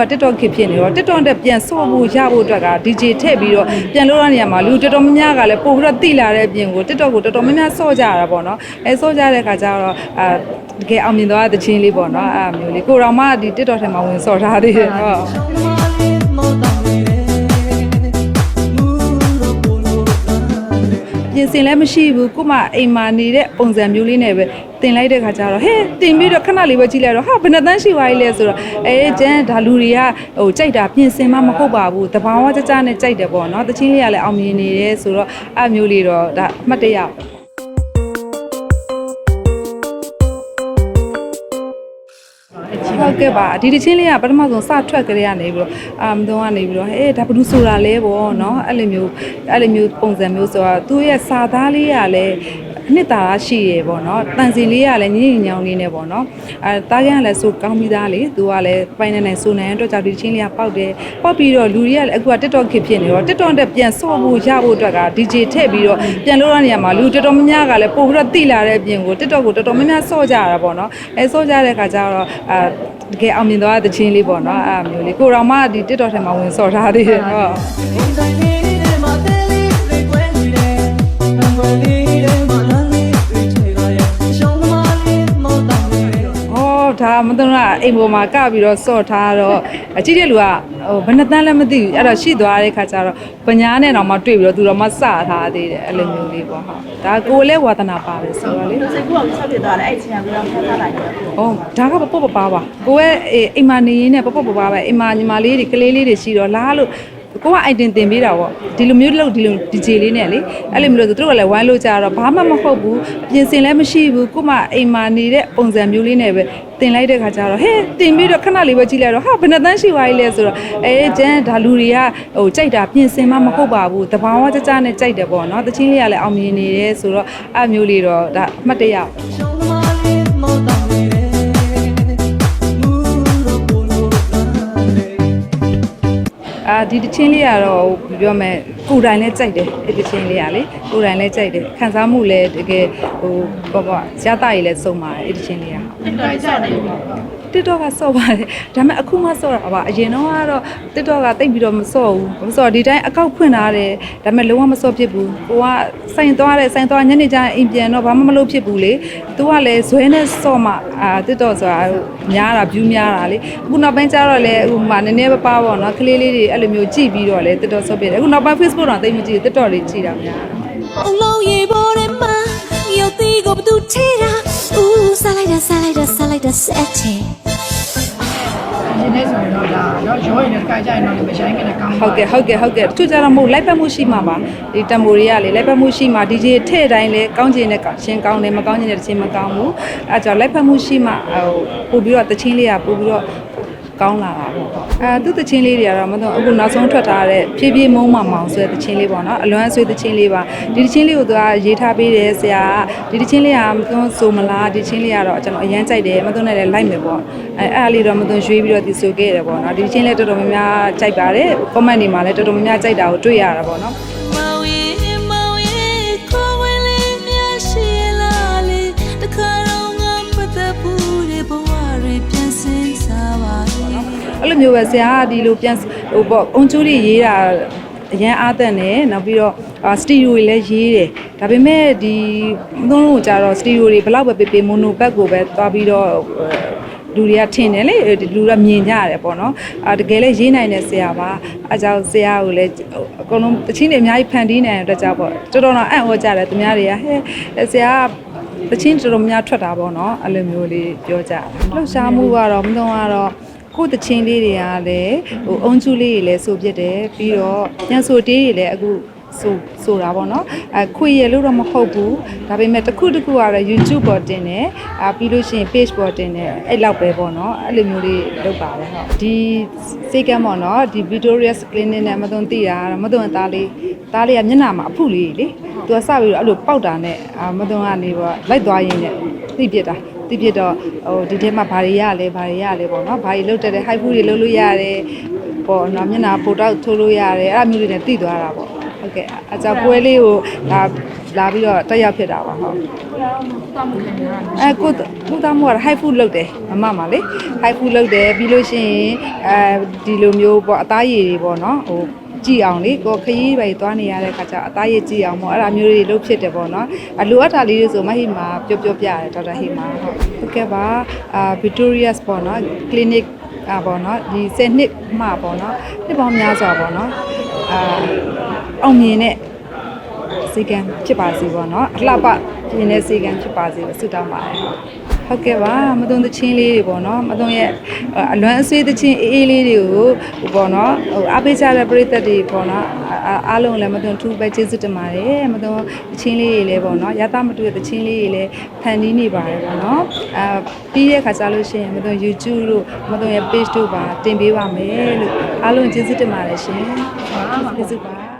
က TikTok ခေတ်ဖြစ်နေတော့ TikTok တက်ပြန်ဆော့ဖို့ရဖို့အတွက်က DJ ထည့်ပြီးတော့ပြန်လို့ရနေရမှာလူတော်တော်များများကလည်းပို့ပြီးတော့တိလာတဲ့အပြင်ကို TikTok ကိုတော်တော်များများဆော့ကြရတာပေါ့နော်အဲဆော့ကြတဲ့ခါကျတော့အာတကယ်အောင်မြင်သွားတဲ့ချင်းလေးပေါ့နော်အဲ့အမျိုးလေးကိုတော်မှဒီ TikTok ထဲမှာဝင်ဆော့ထားသေးတယ်ဟုတ် ပြင်ဆင်လည်းမရှိဘူးကို့မအိမ်မာနေတဲ့ပုံစံမျိုးလေးနဲ့ပဲတင်လိုက်တဲ့ခါကျတော့ဟဲ့တင်ပြီးတော့ခဏလေးပဲကြည့်လိုက်တော့ဟာဘယ်နှသန်းရှိပါ E လဲဆိုတော့အဲကျန်ဒါလူတွေကဟိုကြိုက်တာပြင်ဆင်မှမဟုတ်ပါဘူးတဘာဝကြကြနဲ့ကြိုက်တယ်ပေါ့နော်တချင်းလေးကလည်းအောင်မြင်နေတယ်ဆိုတော့အဲ့မျိုးလေးတော့ဒါအမှတ်တရပါ ဟုတ်ကဲ့ပါဒီတချင်းလေးကပထမဆုံးစထွက်ကြရနေပြီးတော့အာမတော်ကနေပြီးတော့ဟဲ့ဒါဘယ်သူဆိုတာလဲပေါ့နော်အဲ့လိုမျိုးအဲ့လိုမျိုးပုံစံမျိုးဆိုတော့သူ့ရဲ့စာသားလေးကလည်း အနှစ်သာရရှိရပေါ့နော်တန်စီလေးကလည်းညင်ညောင်းလေးနဲ့ပေါ့နော်အဲတားကန်းကလည်းဆိုကောင်းပြီးသားလေသူကလည်းပိုင်နေနေဆိုနေအတွက်ကြောင့်ဒီချင်းလေးကပေါက်တယ်ပေါက်ပြီးတော့လူတွေကလည်းအခုက TikTok ခေတ်ဖြစ်နေတော့ TikTok တက်ပြန်ဆော့ဖို့ရဖို့အတွက်က DJ ထည့်ပြီးတော့ပြန်လို့ရနေရမှာလူတော်တော်များများကလည်းပို့ပြီးတော့တိလာတဲ့အပြင်ကို TikTok ကိုတော်တော်များများဆော့ကြရတာပေါ့နော်အဲဆော့ကြတဲ့ခါကျတော့အာတကယ်အောင်မြင်သွားတဲ့ချင်းလေးပေါ့နော်အဲ့အမျိုးလေးကိုတော်မှဒီ TikTok ထဲမှာဝင်ဆော့ထားသေးတယ်ဟုတ် မသုံးတာအိမ်ပေါ်မှာကပြီးတော့စော့ထားတော့အကြည့်တဲ့လူကဟိုဘယ်နှတန်းလည်းမသိဘူးအဲ့တော့ရှိသွားတဲ့ခါကျတော့ပညာနဲ့တော့မှတွေ့ပြီးတော့သူတော့မှစထားသေးတယ်အဲ့လိုမျိုးလေးပေါ့ဟုတ်ဒါကိုယ်လည်းဝါသနာပါတယ်ဆိုတော့လေစိတ်ကူအောင်ဆက်ဖြစ်သွားတယ်အဲ့ချင်းကဘယ်တော့ဖတ်ထားလိုက်တယ်။အော်ဒါကပပပပါပါ။ကိုရဲ့အေးအိမ်မနေရင်းနဲ့ပပပပါပဲအိမ်မညီမလေးတွေကလေးလေးတွေရှိတော့လားလို့ ကိုကအိုင်တင်တင်ပေးတာပေါ့ဒီလိုမျိုးလောက်ဒီလို DJ လေးနဲ့လေအဲ့လိုမျိုးလို့သူတို့ကလည်းဝိုင်းလို့ကြတော့ဘာမှမဟုတ်ဘူးအပြင်စင်လည်းမရှိဘူးကိုမအိမ်မနေတဲ့ပုံစံမျိုးလေးနဲ့ပဲတင်လိုက်တဲ့ခါကျတော့ဟဲ့တင်ပြီးတော့ခဏလေးပဲကြည့်လိုက်တော့ဟာဘယ်နှသန်းရှိပါ E လဲဆိုတော့အဲကျန်ဒါလူတွေကဟိုကြိုက်တာပြင်စင်မှမဟုတ်ပါဘူးတဘာဝကြကြနဲ့ကြိုက်တယ်ပေါ့နော်တချင်းလေးကလည်းအောင်မြင်နေတယ်ဆိုတော့အဲ့မျိုးလေးတော့ဒါအမှတ်တရပါ အာဒီတချင်းလေးကတော့ဘယ်ပြောမလဲကိုယ်တိုင်လည်းကြိုက်တယ်အဲ့ဒီတချင်းလေးကလေကိုယ်တိုင်လည်းကြိုက်တယ်ခံစားမှုလည်းတကယ်ဟိုပေါ့ပေါ့ရတာရည်လည်းစုံပါတယ်အဲ့ဒီတချင်းလေးကတော်ကြတယ် TikTok ကစော့ပါတယ်ဒါပေမဲ့အခုမှစော့တာပါအရင်တော့ကတော့ TikTok ကတိတ်ပြီးတော့မစော့ဘူးမစော့ဒီတိုင်းအကောက်ဖွင့်ထားတယ်ဒါပေမဲ့လုံးဝမစော့ဖြစ်ဘူးကိုကစိုင်သွားတယ်စိုင်သွားညနေကျရင်အိမ်ပြန်တော့ဘာမှမလုပ်ဖြစ်ဘူးလေသူကလည်းဇွဲနဲ့စော့မှအာ TikTok ဆိုတာများတာ view များတာလေအခုနောက်ပိုင်းကျတော့လေဟိုမှာနည်းနည်းပါးပါပေါ့နော်ကလေးလေးတွေအဲ့လိုမျိုးကြည့်ပြီးတော့လေ TikTok စော့ပြတယ်အခုနောက်ပိုင်း Facebook တော့တိတ်မကြည့်ဘူး TikTok တွေကြည့်တာများတယ်အလုံးရေပေါ်ထဲမှာရုပ်သီးကိုဘသူထဲတာဦးစားလိုက်တာစားလိုက်တာစား လိုက်တာဆက်ချေဒီနေ့ဆိုရင်တော့ဒါတော့ရောရင်လည်းကြိုက်ကြရင်တော့လည်းမဆိုင်ကနေကောင်းဟုတ်ကဲ့ဟုတ်ကဲ့ဟုတ်ကဲ့တချို့ကြတော့မဟုတ်လိုက်ဖက်မှုရှိမှာပါဒီတံမိုတွေကလေလိုက်ဖက်မှုရှိမှာ DJ ထဲ့တိုင်းလေကောင်းကျင်တဲ့ရှင်ကောင်းတယ်မကောင်းကျင်တဲ့တခြင်းမကောင်းဘူးအဲကြောင့်လိုက်ဖက်မှုရှိမှာဟိုပို့ပြီးတော့တခြင်းလေးကပို့ပြီးတော့ ကောင်းလာတာပေါ့အဲသူတချင်းလေးတွေကတော့မတော့အခုနောက်ဆုံးထွက်ထားတဲ့ဖြည်းဖြည်းမုံမမောင်ဆိုတဲ့တချင်းလေးပေါ့နော်အလွမ်းဆွေးတချင်းလေးပါဒီတချင်းလေးကိုသူကရေးထားပေးတယ်ဆရာကဒီတချင်းလေးကမသွန်းဆိုမလားဒီတချင်းလေးကတော့ကျွန်တော်အရန်ကြိုက်တယ်မသွန်းနဲ့လည်းလိုက်မယ်ပေါ့အဲအဲ့အားလေးတော့မသွန်းရွေးပြီးတော့ဒီဆိုခဲ့တယ်ပေါ့နော်ဒီတချင်းလေးတော်တော်များများကြိုက်ပါတယ် comment တွေမှာလည်းတော်တော်များများကြိုက်တာကိုတွေ့ရတာပေါ့နော် အဲ့လိုမျိုးပဲဆရာကဒီလိုပြန်ဟိုပေါ့အုံကျူးတွေရေးတာအရန်အားသက်တယ်နောက်ပြီးတော့စတီရီယိုတွေလည်းရေးတယ်ဒါပေမဲ့ဒီမသုံးလို့ကြတော့စတီရီယိုတွေဘယ်လောက်ပဲပေးပေးမိုနိုဘက်ကိုပဲသွားပြီးတော့လူတွေကထင်တယ်လေလူတွေကမြင်ကြရတယ်ပေါ့နော်အာတကယ်လည်းရေးနိုင်တဲ့ဆရာပါအဲကြောင့်ဆရာကိုလည်းအကုန်လုံးတချင်းတွေအများကြီးဖန်တီးနိုင်တဲ့အတွက်ကြောင့်ပေါ့တော်တော်တော့အံ့ဩကြတယ်သူများတွေကဟဲ့ဆရာကတချင်းတော်တော်များထွက်တာပေါ့နော်အဲ့လိုမျိုးလေးပြောကြလှုပ်ရှားမှုကတော့မသုံးကတော့ ကိုယ်တချင်းလေးတွေကလည်းဟိုအုံကျူးလေးတွေလည်းဆိုပြစ်တယ်ပြီးတော့ညဆိုတေးတွေလည်းအခုဆိုဆိုတာပေါ့နော်အဲခွေရလို့တော့မဟုတ်ဘူးဒါပေမဲ့တစ်ခုတစ်ခုကတော့ YouTube ပေါ်တင်တယ်အာပြီးလို့ရှိရင် page ပေါ်တင်တယ်အဲ့လောက်ပဲပေါ့နော်အဲ့လိုမျိုးလေးလုပ်ပါတယ်ဟုတ်ဒီစိတ်ကမ်းပေါ့နော်ဒီ Victoria's Clinic နဲ့မသွန်သိတာကတော့မသွန်သားလေးသားလေးကမျက်နှာမှာအဖုလေးလေသူကစပြီးတော့အဲ့လိုပေါက်တာနဲ့အာမသွန်ကနေပေါ့လိုက်သွားရင်းနဲ့သိပြစ်တာ တိဖြစ်တော့ဟိုဒီထဲမှာဘာတွေရလဲဘာတွေရလဲပေါ့နော်ဘာတွေလုတ်တက်တဲ့ high food တွေလုတ်လို့ရတယ်ပေါ့နော်မျက်နှာပိုတောက်ထိုးလို့ရတယ်အဲ့အမျိုးတွေနဲ့တိသွားတာပေါ့ဟုတ်ကဲ့အကြောပွဲလေးကိုဒါလာပြီးတော့တက်ရောက်ဖြစ်တာပါဟုတ်တောင်းမှုခံရတာအဲကိုကိုသားမို့က high food လုပ်တယ်မမမှာလေ high food လုပ်တယ်ပြီးလို့ရှိရင်အဲဒီလိုမျိုးပေါ့အသားရည်တွေပေါ့နော်ဟို ကြည့်အောင်လေကိုခရီးပဲသွားနေရတဲ့ခါကျအသားရကြည့်အောင်ပေါ့အဲ့ဒါမျိုးတွေလုပ်ဖြစ်တယ်ပေါ့နော်အလိုအပ်တာလေးတွေဆိုမဟိမာပြောပြောပြရတယ်ဒေါက်တာဟိမာဟုတ်ဟုတ်ကဲ့ပါအာ Victorious ပေါ့နော် clinic အာပေါ့နော်ဒီ10နှစ်မှပေါ့နော်နှစ်ပေါင်းများစွာပေါ့နော်အာအောင်မြင်တဲ့စီကံဖြစ်ပါစေပေါ့နော်အလှပပြင်းတဲ့စီကံဖြစ်ပါစေလို့ဆုတောင်းပါတယ် ဟုတ်ကဲ့ပါမသွန်သချင်းလေးတွေပေါ့နော်မသွန်ရဲ့အလွမ်းအဆွေးသချင်းအေးအေးလေးတွေကိုပေါ့နော်ဟိုအားပေးကြတဲ့ပရိသတ်တွေပေါ့နော်အားလုံးလည်းမသွန်ထူးပဲကျေးဇူးတင်ပါတယ်မသွန်သချင်းလေးတွေလည်းပေါ့နော်ရသမတူရဲ့သချင်းလေးတွေလည်းဖန်တီးနေပါတယ်ပေါ့နော်အဲပြီးတဲ့ခါကျလို့ရှိရင်မသွန် YouTube တို့မသွန်ရဲ့ page တို့ပါတင်ပေးပါမယ်လို့အားလုံးကျေးဇူးတင်ပါတယ်ရှင်ဟုတ်ပါပါကျေးဇူးပါ